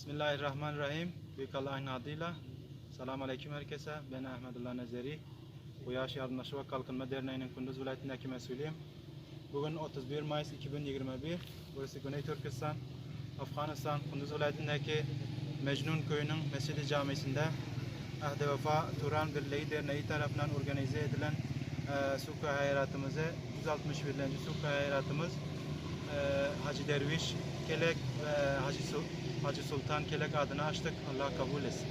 Bismillahirrahmanirrahim. Büyük Allah'ın adıyla. Selamun Aleyküm herkese. Ben Ahmedullah Nezeri. Bu Yaş Yardımlaşma ve Kalkınma Derneği'nin Kunduz Vilayeti'ndeki mesulüyüm. Bugün 31 Mayıs 2021. Burası Güney Türkistan, Afganistan, Kunduz Vilayeti'ndeki Mecnun Köyü'nün Mescid-i Camisi'nde Ahde Vefa Turan Birliği Derneği tarafından organize edilen e, Sukka Hayratımızı 161. Sukka Hayratımız Hacı Derviş Kelek ve Hacı, Hacı Sultan Kelek adına açtık. Allah kabul etsin.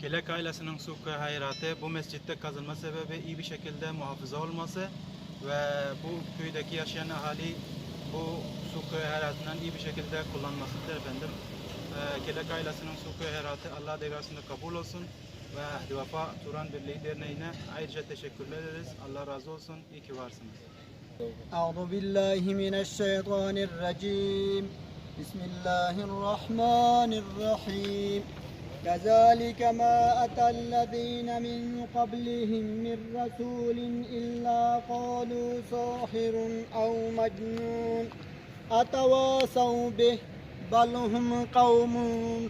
Kelek ailesinin Sukka hayratı bu mescitte kazılma sebebi iyi bir şekilde muhafaza olması ve bu köydeki yaşayan ahali bu su kuyu heratından iyi bir şekilde kullanmasıdır efendim. Ee, Kelek ailesinin su kuyu heratı Allah degasını kabul olsun ve Ahdi Vefa Turan Birliği Derneği'ne ayrıca teşekkürler ederiz. Allah razı olsun. İyi ki varsınız. Euzu billahi mineşşeytanirracim. Bismillahirrahmanirrahim. كذلك ما أتى الذين من قبلهم من رسول إلا قالوا ساحر أو مجنون أتواصوا به بل هم قوم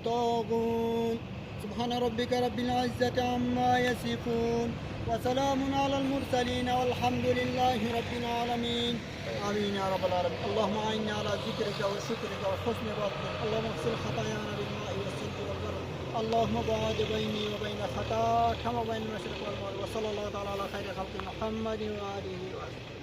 طاغون. سبحان ربك رب العزة عما يصفون وسلام على المرسلين والحمد لله رب العالمين. آمين يا رب العالمين. اللهم أعنا على ذكرك وشكرك وحسن عبادتك اللهم اغسل خطايانا بالماء اللهم بعد بيني وبين خطاك كما بين المشرق والمغرب وصلى الله تعالى على خير خلق محمد وآله وصحبه